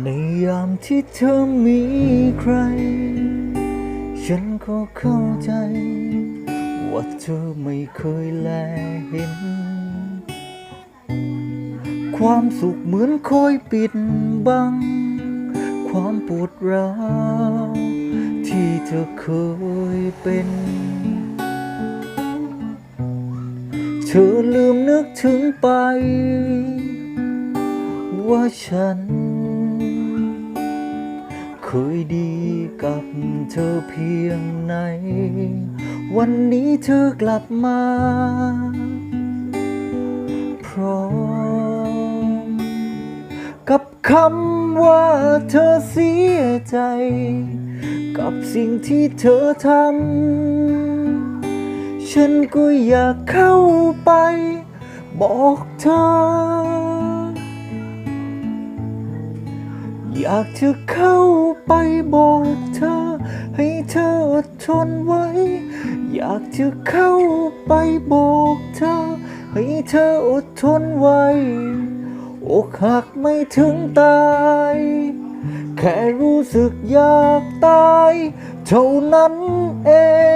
ในยามที่เธอมีใคร ฉันก็เข้าใจ ว่าเธอไม่เคยแลเห็น ความสุขเหมือนคอยปิดบัง ความปวดร้าวที่เธอเคยเป็น เธอลืมนึกถึงไป ว่าฉัน เคยดีกับเธอเพียงไหน วันนี้เธอกลับมา พร้อมกับคำว่าเธอเสียใจ กับสิ่งที่เธอทำ ฉันก็อยากเข้าไป บอกเธอ อยากจะเข้าไปบอกเธอ ให้เธออดทนไว้ อยากจะเข้าไปบอกเธอ ให้เธออดทนไว้อกหักไม่ถึงตาย แค่รู้สึกอยากตาย เท่านั้นเอง